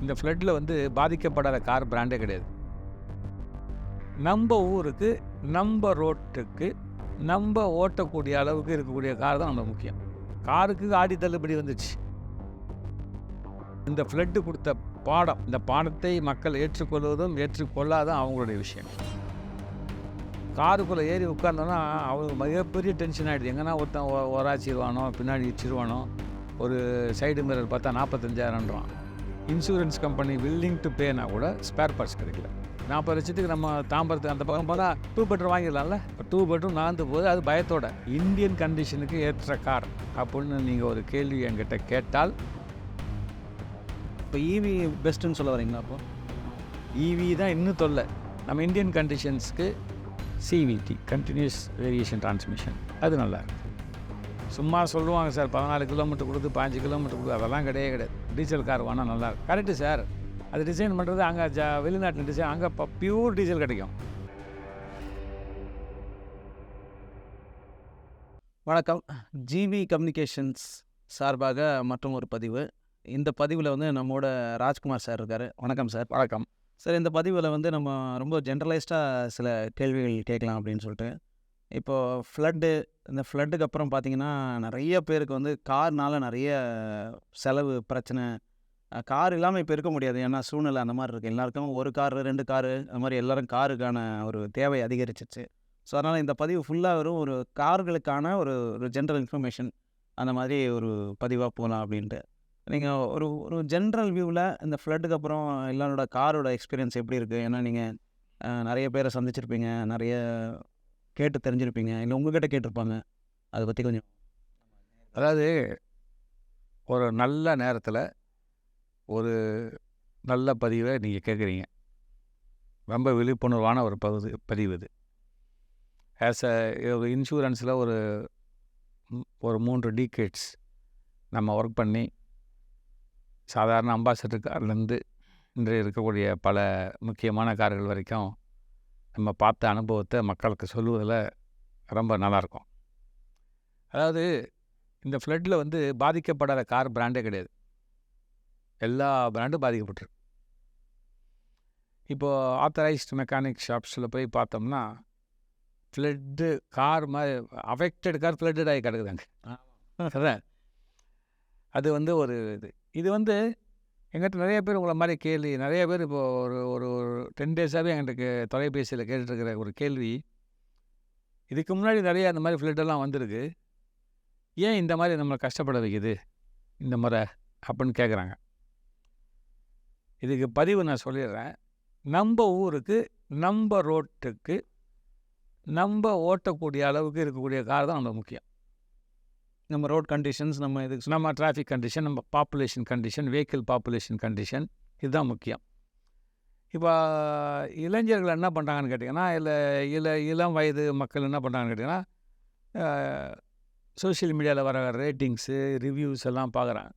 இந்த ஃப்ளட்டில் வந்து பாதிக்கப்படாத கார் பிராண்டே கிடையாது. நம்ம ஊருக்கு நம்ம ரோட்டுக்கு நம்ம ஓட்டக்கூடிய அளவுக்கு இருக்கக்கூடிய கார் தான் நம்ம முக்கியம். காருக்கு ஆடி தள்ளுபடி வந்துச்சு. இந்த ஃப்ளட்டு கொடுத்த பாடம் இந்த பாடத்தை மக்கள் ஏற்றுக்கொள்வதும் ஏற்றுக்கொள்ளாதான் அவங்களுடைய விஷயம். காருக்குள்ளே ஏறி உட்கார்ந்தோன்னா அவங்களுக்கு மிகப்பெரிய டென்ஷன் ஆகிடுது எங்கன்னா ஒருத்தன் ஒ- பின்னாடி இச்சிருவானோ ஒரு சைடு மிரர் பார்த்தா நாற்பத்தஞ்சாயிரம்ன்றான் இன்சூரன்ஸ் கம்பெனி வில்லிங் டு பேனா கூட ஸ்பேர் பார்ட்ஸ் கிடைக்கல. நாற்பது லட்சத்துக்கு நம்ம தாம்பரத்துக்கு அந்த பக்கம் போனால் டூ பெட்ரூம் வாங்கிடலாம்ல? டூ பெட்ரூம் நாந்து போது அது பயத்தோட. இந்தியன் கண்டிஷனுக்கு ஏற்ற கார் அப்படின்னு நீங்கள் ஒரு கேள்வி என்கிட்ட கேட்டால்? இப்போ ஈவி பெஸ்ட்டுன்னு சொல்ல வரீங்களா அப்போ? ஈவி தான் இன்னும் தொல்லை. நம்ம இந்தியன் கண்டிஷன்ஸ்க்கு சிவிடி கண்டினியூஸ் வேரியேஷன் டிரான்ஸ்மிஷன் அது நல்லா சும்மா சொல்லுவாங்க சார் பதினாலு கிலோமீட்டர் கொடுத்து பாஞ்சு கிலோமீட்டர் கொடுத்து அதெல்லாம் கிடையவே கிடையாது. டீசல் கார் வேணால் நல்லா இருக்கும். Correct sir. அது டிசைன் பண்ணுறது அங்கே ஜ வெளிநாட்டில் டிசைன் அங்கே பியூர் டீசல் கிடைக்கும். வணக்கம். ஜிவி கம்யூனிகேஷன்ஸ் சார்பாக மற்றும் ஒரு பதிவு. இந்த பதிவில் வந்து நம்மோட ராஜ்குமார் சார் இருக்கார். வணக்கம் சார். வழக்கம் சார் இந்த பதிவில் வந்து நம்ம ரொம்ப ஜென்ரலைஸ்டாக சில கேள்விகள் கேட்கலாம் அப்படின்னு சொல்லிட்டு. இப்போது ஃப்ளட்டு இந்த ஃப்ளட்டுக்கு அப்புறம் பார்த்தீங்கன்னா நிறைய பேருக்கு வந்து கார்னால் நிறைய செலவு பிரச்சனை. கார் இல்லாமல் இப்போ இருக்க முடியாது. ஏன்னா சூழ்நிலை அந்த மாதிரி இருக்குது எல்லாருக்கும் ஒரு கார் ரெண்டு காரு அந்த மாதிரி எல்லோரும் காருக்கான ஒரு தேவை அதிகரிச்சிச்சு. ஸோ அதனால் இந்த பதிவு ஃபுல்லாக வரும் ஒரு கார்களுக்கான ஒரு ஒரு ஜென்ரல் இன்ஃபர்மேஷன் அந்த மாதிரி ஒரு பதிவாக போகலாம் அப்படின்ட்டு. நீங்கள் ஒரு ஒரு ஜென்ரல் வியூவில் இந்த ஃப்ளட்டுக்கு அப்புறம் எல்லாரோட காரோட எக்ஸ்பீரியன்ஸ் எப்படி இருக்குது ஏன்னா நீங்கள் நிறைய பேரை சந்திச்சிருப்பீங்க. நிறைய கேட்டு தெரிஞ்சிருப்பீங்க. இல்லை உங்ககிட்ட கேட்டிருப்பாங்க. அதை பற்றி கொஞ்சம் அதாவது ஒரு நல்ல நேரத்தில் ஒரு நல்ல பதிவை நீங்கள் கேட்குறீங்க. ரொம்ப விழிப்புணர்வான ஒரு பகுதி பதிவு இது. ஆஸ் அ ஒரு இன்சூரன்ஸில் ஒரு ஒரு மூன்று டீகேட்ஸ் நம்ம ஒர்க் பண்ணி சாதாரண அம்பாசடர் கார்லேருந்து இன்று இருக்கக்கூடிய பல முக்கியமான கார்கள் வரைக்கும் நம்ம பார்த்த அனுபவத்தை மக்களுக்கு சொல்லுவதில் ரொம்ப நல்லாயிருக்கும். அதாவது இந்த ஃப்ளட்டில் வந்து பாதிக்கப்படாத கார் பிராண்டே கிடையாது. எல்லா பிராண்டும் பாதிக்கப்பட்டிருக்கு. இப்போது ஆத்தரைஸ்டு மெக்கானிக் ஷாப்ஸில் போய் பார்த்தோம்னா ஃப்ளட்டு கார் மாதிரி அஃபெக்டட் கார் ஃப்ளட்டட் ஆகி கிடக்குதாங்க அதான். அது வந்து ஒரு இது. இது வந்து எங்கிட்ட நிறைய பேர் உங்களை மாதிரி கேள்வி நிறைய பேர் இப்போ ஒரு ஒரு ஒரு டென் டேஸாகவே எங்களுக்கு தொலைபேசியில் கேட்டுட்ருக்கிற ஒரு கேள்வி. இதுக்கு முன்னாடி நிறைய அந்த மாதிரி ஃப்ளட்டெல்லாம் வந்திருக்கு. ஏன் இந்த மாதிரி நம்மளை கஷ்டப்பட வைக்குது? இந்த முறை அப்படின்னு கேட்குறாங்க. இதுக்கு பதிவு நான் சொல்லிடுறேன். நம்ம ஊருக்கு நம்ம ரோட்டுக்கு நம்ம ஓட்டக்கூடிய அளவுக்கு இருக்கக்கூடிய கார் தான் நம்ம முக்கியம். நம்ம ரோட் கண்டிஷன்ஸ் நம்ம இதுக்கு நம்ம டிராஃபிக் கண்டிஷன் நம்ம population condition vehicle population condition இதுதான் முக்கியம். இப்போ இளைஞர்கள் என்ன பண்ணுறாங்கன்னு கேட்டிங்கன்னா இல்லை இள இளம் வயது மக்கள் என்ன பண்ணுறாங்கன்னு கேட்டிங்கன்னா சோஷியல் மீடியாவில் வர ரேட்டிங்ஸு ரிவ்யூஸ் எல்லாம் பார்க்குறாங்க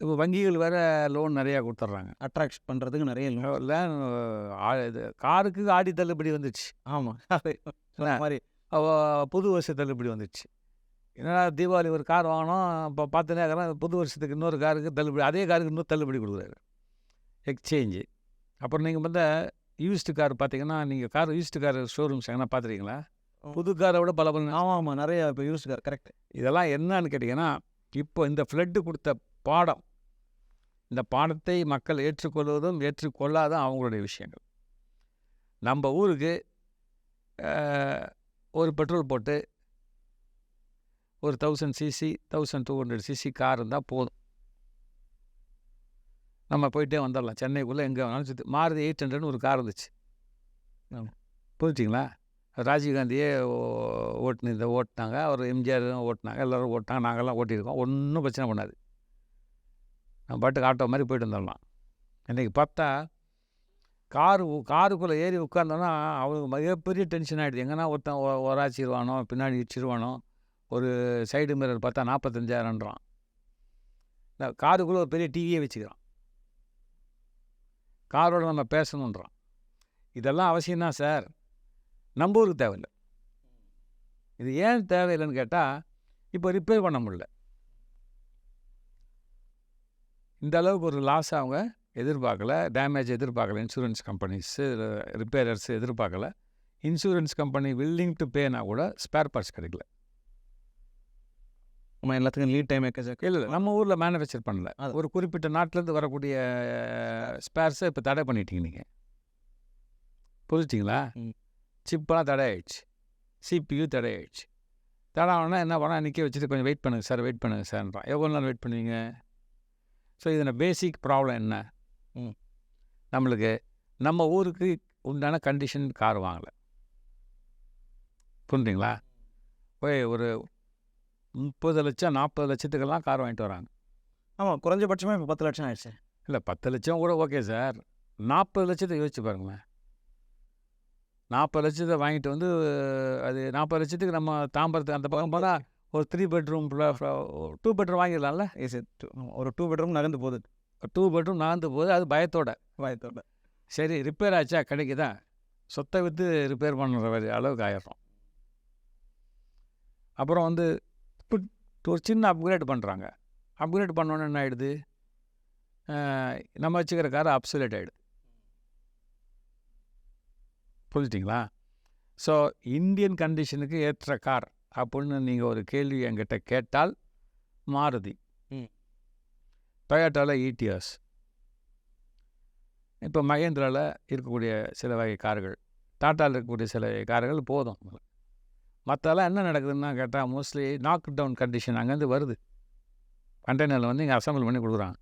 இப்போ வங்கிகள் வேறு லோன் நிறையா கொடுத்துட்றாங்க. அட்ராக்ட் பண்ணுறதுக்கு நிறைய. இல்லை இது காருக்கு ஆடி தள்ளுபடி வந்துச்சு. ஆமாம் மாதிரி. புது வருஷ தள்ளுபடி வந்துச்சு. என்னடா தீபாவளி ஒரு கார் வாங்கினோம் இப்போ பார்த்துனே இருக்கிறேன் புது வருஷத்துக்கு இன்னொரு காருக்கு தள்ளுபடி அதே காருக்கு இன்னொரு தள்ளுபடி கொடுக்குறாரு. எக்ஸ்சேஞ்சு. அப்புறம் நீங்கள் வந்து யூஸ்டு கார் பார்த்தீங்கன்னா நீங்கள் கார் யூஸ்டு கார் ஷோரூம்ஸ் எங்கன்னா பார்த்துருக்கீங்களா? புது காரை விட பல பல ஆமாம் ஆமாம் நிறைய இப்போ யூஸ் கரெக்ட் இதெல்லாம் என்னன்னு கேட்டிங்கன்னா இப்போ இந்த ஃப்ளட்டு கொடுத்த பாடம் இந்த பாடத்தை மக்கள் ஏற்றுக்கொள்வதும் ஏற்றுக்கொள்ளாதும் அவங்களுடைய விஷயங்கள். நம்ம ஊருக்கு ஒரு பெட்ரோல் போட்டு ஒரு thousand CC thousand two hundred CC car இருந்தால் போதும். நம்ம போயிட்டே வந்துடலாம். சென்னைக்குள்ளே எங்கே வேணாலும் சுற்றி மாருதி எயிட் ஹண்ட்ரட்னு ஒரு கார் இருந்துச்சு. புரிஞ்சிங்களா? ராஜீவ்காந்தியே ஓ- ஓட்டுன இதை ஓட்டினாங்க. அவர் எம்ஜிஆர் ஓட்டினாங்க. எல்லோரும் ஓட்டினாங்க. நாங்கள்லாம் ஓட்டியிருக்கோம். ஒன்றும் பிரச்சனை பண்ணாது. நம்ம பாட்டுக்கு ஆட்டோ மாதிரி போயிட்டு வந்துடலாம். இன்றைக்கி பார்த்தா காரு காருக்குள்ளே ஏறி உட்காந்தோன்னா அவனுக்கு மிகப்பெரிய டென்ஷன் ஆகிடுது எங்கன்னா ஒருத்தன் ஒ- ஒராச்சிருவானோ பின்னாடி இடிச்சிருவானோ ஒரு சைடு மிரர் பார்த்தா நாற்பத்தஞ்சாயிரம்ன்றான் இந்த காருக்குள்ளே ஒரு பெரிய டிவியை வச்சுக்கிறான். காரோட நம்ம பேசணுன்றான். இதெல்லாம் அவசியம்தான் சார். நம்ம ஊருக்கு தேவையில்லை. இது ஏன் தேவையில்லைன்னு கேட்டால் இப்போ ரிப்பேர் பண்ண முடியல. இந்த அளவுக்கு ஒரு லாஸ் அவங்க எதிர்பார்க்கல டேமேஜ் எதிர்பார்க்கல இன்சூரன்ஸ் கம்பெனிஸு ரிப்பேரர்ஸ் எதிர்பார்க்கல. இன்சூரன்ஸ் கம்பெனி வில்லிங் டு பேனா கூட ஸ்பேர் பார்ட்ஸ் கிடைக்கல. நம்ம எல்லாத்துக்கும் லீட் டைம் எக்கச்சக்க இல்லை நம்ம ஊரில் மேனுஃபேக்சர் பண்ணல. ஒரு குறிப்பிட்ட நாட்டிலேருந்து வரக்கூடிய ஸ்பேர்ஸை இப்போ தடை பண்ணிட்டீங்க நீங்கள் புரிஞ்சிட்டிங்களா. சிப்பெல்லாம் தடை ஆயிடுச்சு. சிபியு தடை ஆயிடுச்சு. தடை ஆனா என்ன பண்ணால் நிற்க வச்சுட்டு கொஞ்சம் வெயிட் பண்ணுங்கள் சார் வெயிட் பண்ணுங்கள் சார்ன்றான் எவ்வளோ நேரம் வெயிட் பண்ணுவீங்க? ஸோ இதில் பேசிக் ப்ராப்ளம் என்ன. நம்மளுக்கு நம்ம ஊருக்கு உண்டான கண்டிஷன் கார் வாங்கலை. புரிஞ்சுங்களா போய் ஒரு முப்பது லட்சம் நாற்பது லட்சத்துக்கெல்லாம் கார் வாங்கிட்டு வராங்க. ஆமாம் குறைஞ்சபட்சமாக இப்போ பத்து லட்சம் ஆயிடுச்சு. இல்லை பத்து லட்சம் கூட ஓகே சார் நாற்பது லட்சத்தை யோசிச்சு பாருங்களேன். நாற்பது லட்சத்தை வாங்கிட்டு வந்து அது நாற்பது லட்சத்துக்கு நம்ம தாம்பரத்துக்கு அந்த பக்கம் போனால் ஒரு த்ரீ பெட்ரூம் டூ பெட்ரூம் வாங்கிடலாம்ல? இஸ் ஒரு டூ பெட்ரூம் நகர்ந்து போகுது. டூ பெட்ரூம் நகர்ந்து போது அது பயத்தோட. வாயத்தோட சரி ரிப்பேர் ஆச்சா? கிடைக்குதா சொத்தை விற்று ரிப்பேர் பண்ணுற அளவுக்கு ஆயிடுறோம். அப்புறம் வந்து ஒரு சின்ன அப்கிரேட் பண்ணுறாங்க அப்கிரேட் பண்ணோன்னே என்ன ஆகிடுது நம்ம வச்சுக்கிற கார் அப்சுலேட் ஆகிடுது புரிஞ்சிட்டிங்களா? ஸோ இந்தியன் கண்டிஷனுக்கு ஏற்ற கார் அப்படின்னு நீங்கள் ஒரு கேள்வி என்கிட்ட கேட்டால் மாருதி. டொயோட்டாவில் ஈடிஎஸ் இப்போ மகேந்திராவில் இருக்கக்கூடிய சில வகை கார்கள் டாட்டாவில் இருக்கக்கூடிய சில வகை கார்கள் போதும். மற்றெல்லாம் என்ன நடக்குதுன்னா கேட்டால் மோஸ்ட்லி நாக் டவுன் கண்டிஷன் அங்கேருந்து வருது. கண்டெய்னரில் வந்து இங்கே அசம்பிள் பண்ணி கொடுக்குறாங்க.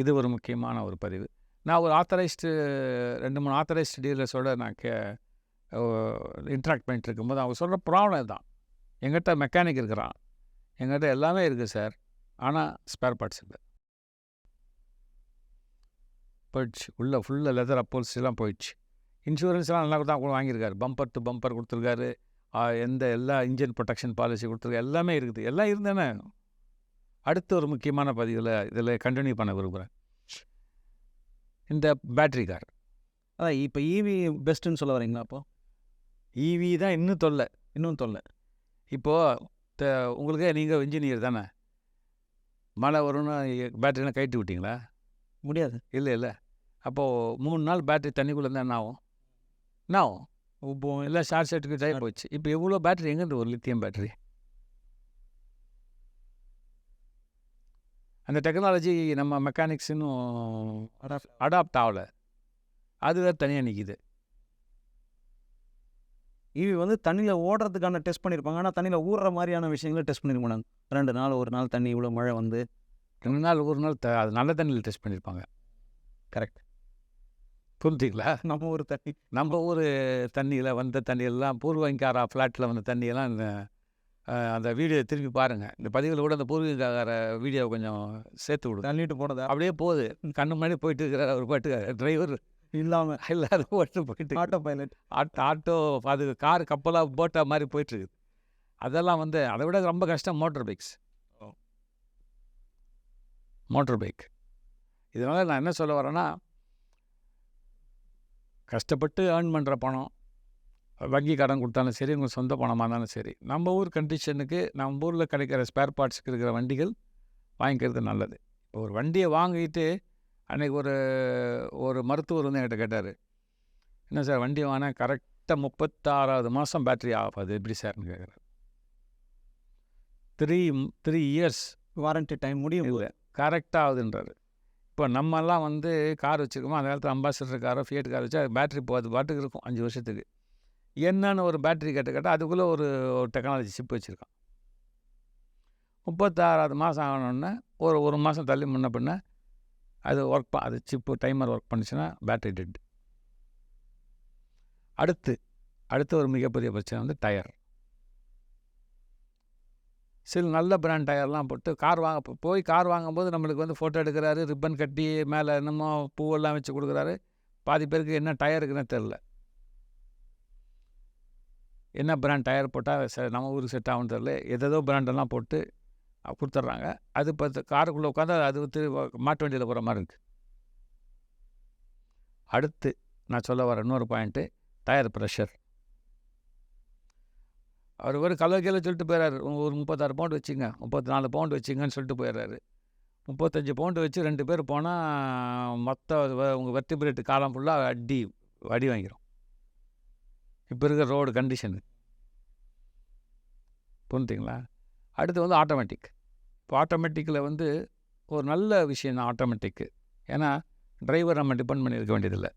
இது ஒரு முக்கியமான ஒரு பதிவு. நான் ஒரு ஆத்தரைஸ்டு ரெண்டு மூணு ஆத்தரைஸ்டு டீலர்ஸோட நான் கே இன்ட்ராக்ட் பண்ணிட்டு இருக்கும்போது அவங்க சொல்கிற ப்ராப்ளம் தான் எங்கிட்ட மெக்கானிக் இருக்கிறான். எங்கிட்ட எல்லாமே இருக்குது சார் ஆனால் ஸ்பேர் பார்ட்ஸ் இல்லை. போயிடுச்சு. உள்ளே ஃபுல்லாக லெதர் அப்போல்ஸ்லாம் போயிடுச்சு. இன்சூரன்ஸ்லாம் நல்லா தான் கூட வாங்கியிருக்காரு. பம்பர் டு பம்பர் கொடுத்துருக்காரு. எந்த எல்லா இன்ஜின் ப்ரொடெக்ஷன் பாலிசி கொடுத்துருக்காரு. எல்லாமே இருக்குது. எல்லாம் இருந்தேனே. அடுத்த ஒரு முக்கியமான பதிவில் இதில் கண்டினியூ பண்ண விரும்புகிறேன் இந்த பேட்ரி கார் அதான் இப்போ ஈவி பெஸ்ட்டுன்னு சொல்ல வரீங்களா அப்போ? ஈவி தான் இன்னும் தொல்லை. இன்னும் தொல்லை. இப்போது உங்களுக்கு நீங்கள் இன்ஜினியர் தானே. மழை வரும்னு பேட்டரிலாம் கழட்டி விட்டீங்களா? முடியாது. இல்லை இல்லை. அப்போது மூணு நாள் பேட்டரி தண்ணிக்குள்ளே இருந்தால் என்ன ஆகும்? என்ன ஆகும்? உப்போம் எல்லாம் ஷார்ட் சர்க்யூட் ஆகி போச்சு. இப்போ எவ்வளோ பேட்டரி எங்கேருந்து ஒரு லித்தியம் பேட்டரி அந்த டெக்னாலஜி நம்ம மெக்கானிக்ஸ் இன்னும் அடாப்ட் ஆகலை. அது வேறு தனியாக நிற்கிது ஈவி வந்து தண்ணியில் ஓடுறதுக்கான டெஸ்ட் பண்ணியிருப்பாங்க ஆனால் தண்ணியில் ஊறுற மாதிரியான விஷயங்களை டெஸ்ட் மாட்டாங்க ரெண்டு நாள் ஒரு நாள் தண்ணி இவ்வளோ மழை வந்து ரெண்டு நாள் ஒரு நாள் த அது நல்ல தண்ணியில் டெஸ்ட் பண்ணியிருப்பாங்க கரெக்ட் புரிஞ்சுங்களா நம்ம ஒரு தண்ணி. நம்ம ஊர் தண்ணியில் வந்த தண்ணியெல்லாம் பூர்வங்காரா ஃப்ளாட்டில் வந்த தண்ணியெல்லாம் அந்த வீடியோ திருப்பி பாருங்கள் இந்த பதிவில் கூட அந்த பூர்வீகார வீடியோ கொஞ்சம் சேர்த்து விடுங்க. தள்ளிட்டு போனதா? அப்படியே போகுது. கண்ணு முன்னாடி போயிட்டு இருக்கிற ஒரு பாட்டு டிரைவர் இல்லாமல் இல்லாத ஓட்டு போயிட்டு ஆட்டோ பைலட் ஆட்டோ ஆட்டோ அது கார் கப்பலாக போட்டா மாதிரி போயிட்டுருக்குது அதெல்லாம் வந்து அதை விட ரொம்ப கஷ்டம் மோட்டர் பைக்ஸ். மோட்டர் பைக் இதனால் நான் என்ன சொல்ல வரேன்னா கஷ்டப்பட்டு ஏர்ன் பண்ணுற பணம் வங்கி கடன் கொடுத்தாலும் சரி உங்கள் சொந்த பணமாக இருந்தாலும் சரி நம்ம ஊர் கண்டிஷனுக்கு நம்ம ஊரில் கிடைக்கிற ஸ்பேர் பார்ட்ஸுக்கு இருக்கிற வண்டிகள் வாங்கிக்கிறது நல்லது. இப்போ ஒரு வண்டியை வாங்கிட்டு அன்றைக்கி ஒரு ஒரு மருத்துவர் வந்து என்கிட்ட கேட்டார். என்ன சார் வண்டி வாங்கினா கரெக்டாக முப்பத்தாறாவது மாதம் பேட்டரி ஆஃப் அது எப்படி சார்னு கேட்குறாரு three three years warranty time முடியும் இல்லை கரெக்டாக ஆகுதுன்றாரு. இப்போ நம்மெல்லாம் வந்து கார் வச்சுருக்கோமோ அந்த காலத்தில் அம்பாசிடர் காரோ ஃபியட் கார் வச்சு அது பேட்டரி போகாது பாட்டுக்கு இருக்கும் அஞ்சு வருஷத்துக்கு. என்னன்னு ஒரு பேட்டரி கேட்டு கேட்டால் அதுக்குள்ளே ஒரு டெக்னாலஜி சிப் வச்சுருக்கான். முப்பத்தாறாவது மாதம் ஆகணுன்னா ஒரு ஒரு மாதம் தள்ளி முன்ன பின்ன அது ஒர்க் அது சிப்பு டைமர் ஒர்க் பண்ணுச்சுன்னா பேட்டரி டெட் அடுத்து அடுத்த ஒரு மிகப்பெரிய பிரச்சனை வந்து டயர் சில நல்ல பிராண்ட் டயர்லாம் போட்டு கார் வாங்க போய் கார் வாங்கும்போது நம்மளுக்கு வந்து ஃபோட்டோ எடுக்கிறாரு ரிப்பன் கட்டி மேலே என்னமோ பூவெல்லாம் வச்சு கொடுக்குறாரு. பாதி பேருக்கு என்ன டயர் இருக்குன்னு தெரில என்ன பிராண்ட் டயர் போட்டால் ச நம்ம ஊருக்கு செட் ஆகும்னு தெரில எதேதோ பிராண்டெல்லாம் போட்டு கொடுத்துட்றாங்க. அது இப்போ காருக்குள்ளே உட்காந்து அது வந்து மாட்டு வண்டியில் போகிற மாதிரி இருக்குது அடுத்து நான் சொல்ல வர இன்னொரு பாயிண்ட்டு டயர் ப்ரெஷர் அவர் ஒரு கலவைக்கையில் சொல்லிட்டு போயிடறாரு ஒரு முப்பத்தாறு பவுண்டு வச்சுங்க முப்பத்தி நாலு பவுண்டு வச்சுங்கன்னு சொல்லிட்டு போயிடுறாரு முப்பத்தஞ்சு பவுண்டு வச்சு ரெண்டு பேர் போனால் மொத்த உங்கள் வெர்டிபிரேட் காலம் ஃபுல்லாக அடி அடி வாங்கிரும். இப்போ இருக்கிற ரோடு கண்டிஷனு புரிஞ்சுங்களா அடுத்து வந்து ஆட்டோமேட்டிக் இப்போ ஆட்டோமேட்டிக்கில் வந்து ஒரு நல்ல விஷயம் தான் ஆட்டோமேட்டிக்கு ஏன்னா டிரைவர் நம்ம டிபெண்ட் பண்ணி இருக்க வேண்டியதில்லை.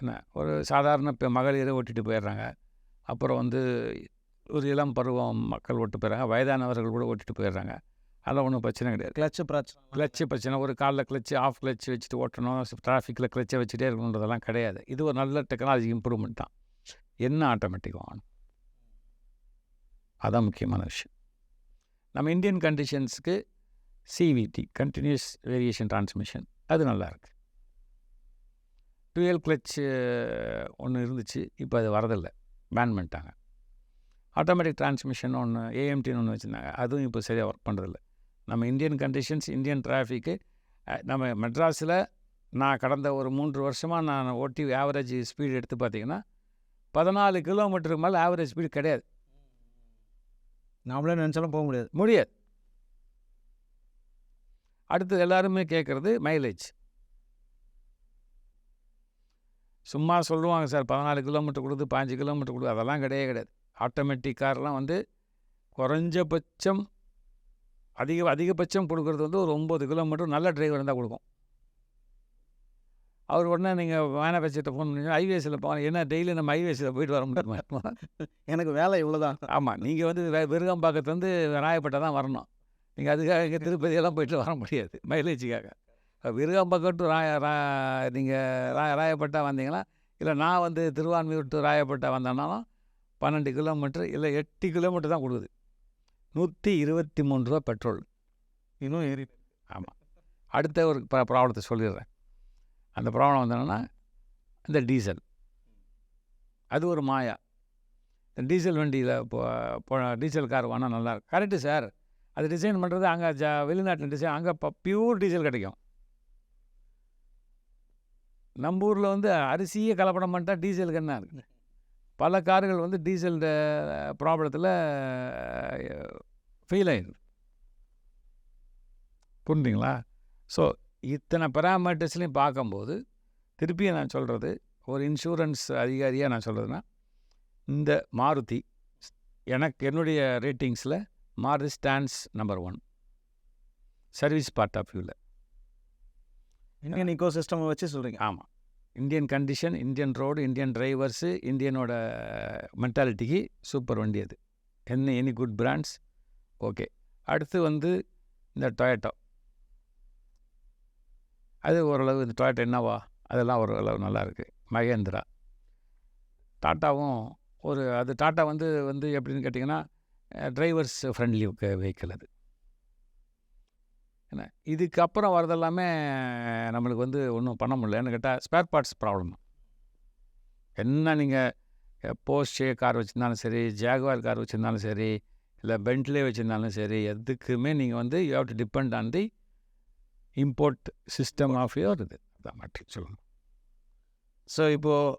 என்ன ஒரு சாதாரண இப்போ மகளிரை ஓட்டிட்டு போயிடுறாங்க. அப்புறம் வந்து ஒரு இளம் பருவம் மக்கள் ஓட்டு போயிடுறாங்க. வயதானவர்கள் கூட ஓட்டிட்டு போயிடுறாங்க. அதெல்லாம் ஒன்றும் பிரச்சனை கிடையாது. கிளச்சு பிரச்சனை. கிளச்சு பிரச்சனை. ஒரு காலில் கிளச்சு ஆஃப் கிளச் வச்சுட்டு ஓட்டணும். டிராஃபிக்கில் கிளச்சை வச்சுட்டே இருக்கணுன்றதெல்லாம் கிடையாது. இது ஒரு நல்ல டெக்னாலஜி இம்ப்ரூவ்மெண்ட் தான். என்ன ஆட்டோமேட்டிக் வாங்கணும்? அதான் முக்கியமான விஷயம். நம்ம இந்தியன் கண்டிஷன்ஸுக்கு சிவிடி கண்டினியூஸ் வேரியேஷன் டிரான்ஸ்மிஷன் அது நல்லா இருக்கு. டுவெல் கிளச்சு ஒன்று இருந்துச்சு இப்போ அது வரதில்லை. பேன் பண்ணிட்டாங்க. ஆட்டோமேட்டிக் டிரான்ஸ்மிஷன் ஒன்று ஏஎம்டின்னு ஒன்று வச்சுருந்தாங்க. அதுவும் இப்போ சரியாக ஒர்க் பண்ணுறதில்ல நம்ம இந்தியன் கண்டிஷன்ஸ் இந்தியன் டிராஃபிக்கு நம்ம மெட்ராஸில் நான் கடந்த ஒரு மூன்று வருஷமாக நான் ஓட்டி ஆவரேஜ் ஸ்பீடு எடுத்து பார்த்தீங்கன்னா பதினாலு கிலோமீட்டருக்கு மேலே ஆவரேஜ் ஸ்பீடு கிடையாது. நாமளே நினச்சாலும் போக முடியாது. முடியாது. அடுத்து எல்லாருமே கேட்குறது மைலேஜ் சும்மா சொல்லுவாங்க சார் பதினாலு கிலோமீட்டர் கொடுத்து பாஞ்சு கிலோமீட்டர் கொடுத்து அதெல்லாம் கிடையவே கிடையாது. ஆட்டோமேட்டிக் கார்லாம் வந்து குறைஞ்சபட்சம் அதிக அதிகபட்சம் கொடுக்குறது வந்து ஒரு ஒம்பது கிலோமீட்டர் நல்ல டிரைவர் இருந்தால் கொடுக்கும். அவர் உடனே நீங்கள் மேனுஃபேக்சர்கிட்ட ஃபோன் பண்ணி ஹைவேஸில் போங்க என்ன டெய்லி நம்ம ஹைவேஸில் போயிட்டு வர முடியுமா எனக்கு வேலை இவ்வளோதான் ஆமாம் நீங்கள் வந்து வெ- விருகம்பாக்கத்துலேருந்து ராயப்பேட்டை தான் வரணும். நீங்கள் அதுக்காக இங்கே திருப்பதியெல்லாம் போயிட்டு வர முடியாது மைலேஜுக்காக விருகம்பாக்கம் டு ராய ரா நீங்கள் ரா ராயப்பேட்டை வந்தீங்கன்னா இல்லை நான் வந்து திருவான்மியூர் டு ராயப்பேட்டை வந்தேன்னாலும் பன்னெண்டு கிலோமீட்டர் இல்லை எட்டு கிலோமீட்டர் தான் கொடுக்குது. நூற்றி இருபத்தி மூணு ரூபா பெட்ரோல் இன்னும் ஏறி அடுத்த ஒரு ப்ரா ப்ராப்ளத்தை சொல்லிடுறேன். அந்த ப்ராப்ளம் வந்தோன்னா இந்த டீசல். அது ஒரு மாயா. இந்த டீசல் வண்டியில் இப்போ டீசல் கார் வாங்கினா நல்லாயிருக்கும். Correct sir. அது டிசைன் பண்ணுறது அங்கே ஜ வெளிநாட்டில் டிசைன் அங்கே இப்போ பியூர் டீசல் கிடைக்கும். நம்ம ஊரில் வந்து அரிசியே கலப்படம் பண்ணிட்டா டீசலுக்கு என்ன இருக்குது பல கார்கள் வந்து டீசல் ப்ராப்ளத்தில் ஃபெயில் ஆயிடுது. புரிஞ்சுங்களா ஸோ இத்தனை பராமீட்டர்ஸ்லையும் பார்க்கும்போது திருப்பியும் நான் சொல்கிறது ஒரு இன்சூரன்ஸ் அதிகாரியாக நான் சொல்கிறதுன்னா இந்த மாருதி எனக்கு என்னுடைய ரேட்டிங்ஸில் Maruti stands number one service part of வியூவில் இந்தியன் இக்கோ சிஸ்டம் வச்சு சொல்கிறீங்க ஆமாம் Indian condition Indian road Indian drivers இந்தியனோட மென்டாலிட்டிக்கு சூப்பர் வண்டி அது. என்ன எனி குட் பிராண்ட்ஸ் ஓகே அடுத்து வந்து இந்த டொயட்டோ அது ஓரளவு இந்த டொயட்டோ என்னவா அதெல்லாம் ஓரளவு நல்லா இருக்குது மகேந்திரா. டாட்டாவும் ஒரு அது டாட்டா வந்து வந்து எப்படின்னு கேட்டிங்கன்னா டிரைவர்ஸ் ஃப்ரெண்ட்லி வெஹிக்கிள் அது. என்ன? இதுக்கப்புறம் வரதெல்லாமே நம்மளுக்கு வந்து ஒன்றும் பண்ண முடியலன்னு கேட்டால் ஸ்பேர் பார்ட்ஸ் ப்ராப்ளம் என்ன நீங்கள் போஸ்டே கார் வச்சுருந்தாலும் சரி ஜாகுவார் கார் வச்சுருந்தாலும் சரி இல்லை பென்ட்லே வச்சுருந்தாலும் சரி எதுக்குமே நீங்கள் வந்து you have to depend on the import system of your இது அதான் மட்டும் சொல்லணும் ஸோ இப்போது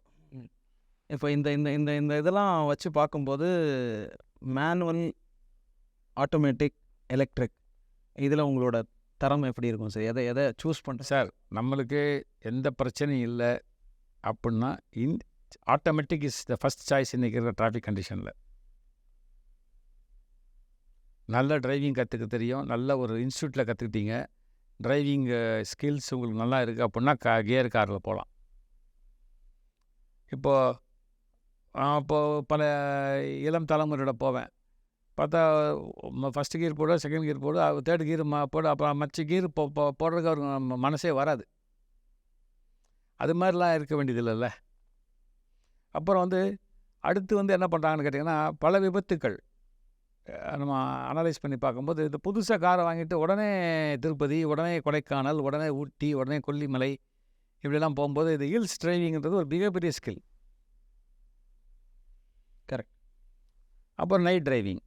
இப்போ இந்த இந்த இந்த இந்த இதெல்லாம் வச்சு பார்க்கும்போது மேனுவல் ஆட்டோமேட்டிக் எலக்ட்ரிக் இதில் உங்களோட தரம் எப்படி இருக்கும் சார்? எதை எதை சூஸ் பண்ணுறேன் சார் நம்மளுக்கு எந்த பிரச்சனையும் இல்லை அப்படின்னா in automatic is the first choice இன்றைக்கி இருக்கிற டிராஃபிக் கண்டிஷனில் நல்ல டிரைவிங் கற்றுக்க தெரியும். நல்ல ஒரு இன்ஸ்டியூட்டில் கற்றுக்கிட்டீங்க டிரைவிங் ஸ்கில்ஸ் உங்களுக்கு நல்லா இருக்குது அப்படின்னா கா கியர் காரில் போகலாம் இப்போது இப்போது பல இளம் தலைமுறையோட போவேன். பார்த்தா ஃபஸ்ட்டு கீர் போட செகண்ட் கீர் போடு தேர்ட் கீர் மா போடு அப்புறம் மற்ற கீர் போ போடுறதுக்கு அவருக்கு மனசே வராது. அது மாதிரிலாம் இருக்க வேண்டியதில்லைல்ல அப்புறம் வந்து அடுத்து வந்து என்ன பண்ணுறாங்கன்னு கேட்டிங்கன்னா பல விபத்துக்கள். நம்ம அனலைஸ் பண்ணி பார்க்கும்போது இந்த புதுசாக காரை வாங்கிட்டு உடனே திருப்பதி உடனே கொடைக்கானல் உடனே ஊட்டி உடனே கொல்லிமலை இப்படிலாம் போகும்போது இது ஹில்ஸ் டிரைவிங்கிறது ஒரு மிகப்பெரிய ஸ்கில் கரெக்ட் அப்புறம் நைட் டிரைவிங்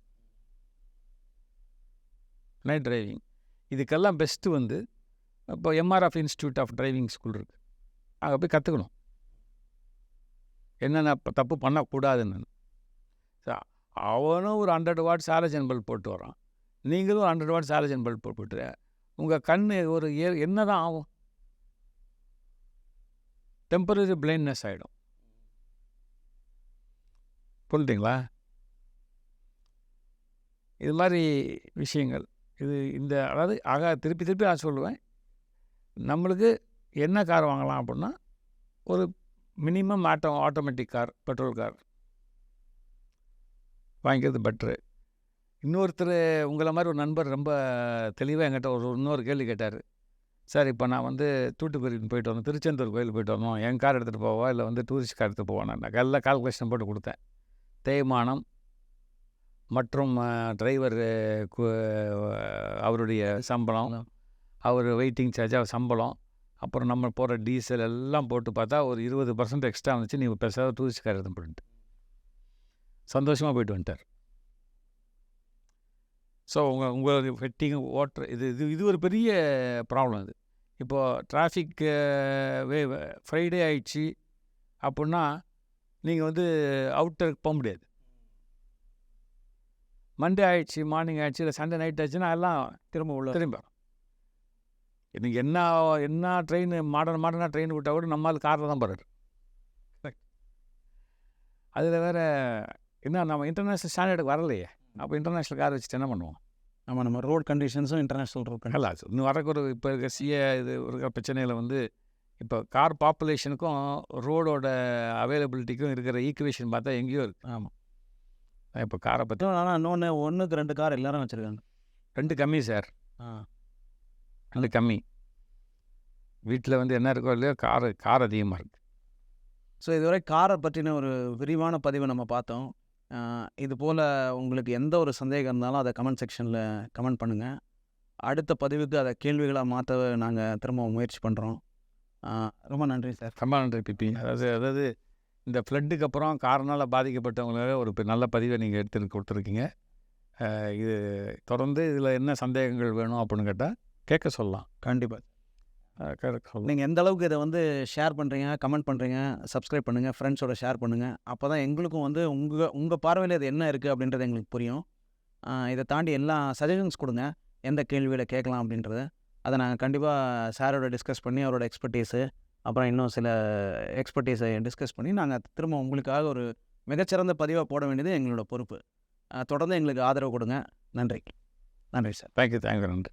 நைட் டிரைவிங் இதுக்கெல்லாம் பெஸ்ட்டு வந்து இப்போ MRF institute of driving school இருக்குது அங்கே போய் கற்றுக்கணும் என்னென்ன தப்பு பண்ணக்கூடாதுன்னு. அவனும் ஒரு ஹண்ட்ரட் வாட்ஸ் ஆலஜன் பல்ப் போட்டு வரான் நீங்களும் ஹண்ட்ரட் வாட்ஸ் ஆலஜன் பல்ப் போட்டு உங்கள் கண் ஒரு ஏ என்ன தான் ஆகும்? டெம்பரரி பிளைண்ட்னஸ் ஆகிடும் புரிஞ்சுங்களா இது மாதிரி விஷயங்கள். இது இந்த அதாவது ஆக திருப்பி திருப்பி நான் சொல்லுவேன். நம்மளுக்கு என்ன கார் வாங்கலாம் அப்படின்னா ஒரு minimum auto automatic car petrol car வாங்கிக்கிறது பெட்ரு இன்னொருத்தர் உங்களை மாதிரி ஒரு நண்பர் ரொம்ப தெளிவாக என்கிட்ட ஒரு இன்னொரு கேள்வி கேட்டார். சார் இப்போ நான் வந்து தூத்துக்குடி போயிட்டு வரணும் திருச்செந்தூர் கோயில் போயிட்டு வரணும் என் கார் எடுத்துகிட்டு போவா? இல்லை வந்து டூரிஸ்ட் கார் எடுத்து போவானா? நான் எல்லாம் கால்குலேஷன் போட்டு கொடுத்தேன். தேய்மானம் மற்றும் டிரைவர் அவருடைய சம்பளம் அவர் வெயிட்டிங் சார்ஜ் அவர் சம்பளம் அப்புறம் நம்ம போகிற டீசல் எல்லாம் போட்டு பார்த்தா ஒரு இருபது பர்சன்ட் எக்ஸ்ட்ரா வந்துச்சு. நீ பெருசாக டூரிஸ்ட் கார் எடுத்து போட்டு சந்தோஷமாக போயிட்டு வந்துட்டார். ஸோ உங்கள் உங்கள் வெட்டிங் ஓட்டுற இது இது இது ஒரு பெரிய ப்ராப்ளம் இது. இப்போது டிராஃபிக் வே ஃப்ரைடே ஆயிடுச்சு அப்படின்னா நீங்கள் வந்து அவுட்டருக்கு போக முடியாது. மண்டே ஆயிடுச்சு மார்னிங் ஆயிடுச்சு இல்லை சண்டே நைட் ஆச்சுன்னா எல்லாம் திரும்ப உள்ள திரும்பி. இன்னைக்கு என்ன என்ன ட்ரெயின் மாடர்ன் மாடர்னாக ட்ரெயின் விட்டால் கூட நம்மால் காரில் தான் போகிறாரு அதில் வேறு என்ன நம்ம இன்டர்நேஷ்னல் ஸ்டாண்டர்டுக்கு வரலையே. அப்போ இன்டர்நேஷ்னல் கார் வச்சுட்டு என்ன பண்ணுவோம்? நம்ம நம்ம ரோட் கண்டிஷன்ஸும் இன்டர்நேஷ்னல் ரோட் நல்லா இன்னும் வரக்கு ஒரு இப்போ இருக்க சிஏ இது இருக்கிற பிரச்சனையில் வந்து இப்போ கார் பாப்புலேஷனுக்கும் ரோடோட அவைலபிலிட்டிக்கும் இருக்கிற ஈக்குவேஷன் பார்த்தா எங்கேயோ இருக்குது ஆமாம் இப்போ காரை பற்றி ஆனால் இன்னொன்று ஒன்றுக்கு ரெண்டு கார் எல்லாரும் வச்சுருக்காங்க. ரெண்டு கம்மி சார். ஆ. ரெண்டு கம்மி. வீட்டில் வந்து என்ன இருக்கோ இல்லையோ கார் கார் அதிகமாக இருக்குது ஸோ இதுவரை காரை பற்றின ஒரு விரிவான பதிவை நம்ம பார்த்தோம். இது போல் உங்களுக்கு எந்த ஒரு சந்தேகம் இருந்தாலும் அதை கமெண்ட் செக்ஷனில் கமெண்ட் பண்ணுங்கள் அடுத்த பதிவுக்கு அதை கேள்விகளாக மாற்ற நாங்கள் திரும்ப முயற்சி பண்ணுறோம் ரொம்ப நன்றி சார். ரொம்ப நன்றி பிபி. அதாவது அதாவது இந்த ஃப்ளட்டுக்கு அப்புறம் காரனால் பாதிக்கப்பட்டவங்களுக்கு ஒரு நல்ல பதிவை நீங்கள் எடுத்து கொடுத்துருக்கீங்க. இது தொடர்ந்து இதில் என்ன சந்தேகங்கள் வேணும் அப்படின்னு கேட்டால் கேட்க சொல்லலாம். கண்டிப்பாக நீங்கள் எந்த அளவுக்கு இதை வந்து ஷேர் பண்ணுறீங்க கமெண்ட் பண்ணுறீங்க சப்ஸ்கிரைப் பண்ணுங்கள் ஃப்ரெண்ட்ஸோட ஷேர் பண்ணுங்கள் அப்போ தான் எங்களுக்கும் வந்து உங்கள் உங்கள் பார்வையில் இது என்ன இருக்குது அப்படின்றது எங்களுக்கு புரியும். இதை தாண்டி எல்லா சஜஷன்ஸ் கொடுங்க. எந்த கேள்வியில் கேட்கலாம் அப்படின்றத. அதை நாங்கள் கண்டிப்பாக சாரோட டிஸ்கஸ் பண்ணி அவரோட எக்ஸ்பர்டீஸு அப்புறம் இன்னும் சில எக்ஸ்பர்டீஸை டிஸ்கஸ் பண்ணி நாங்கள் திரும்ப உங்களுக்காக ஒரு மிகச்சிறந்த பதிவாக போட வேண்டியது எங்களோட பொறுப்பு. தொடர்ந்து எங்களுக்கு ஆதரவு கொடுங்க. நன்றி. நன்றி சார். தேங்க்யூ தேங்க்யூ நன்றி.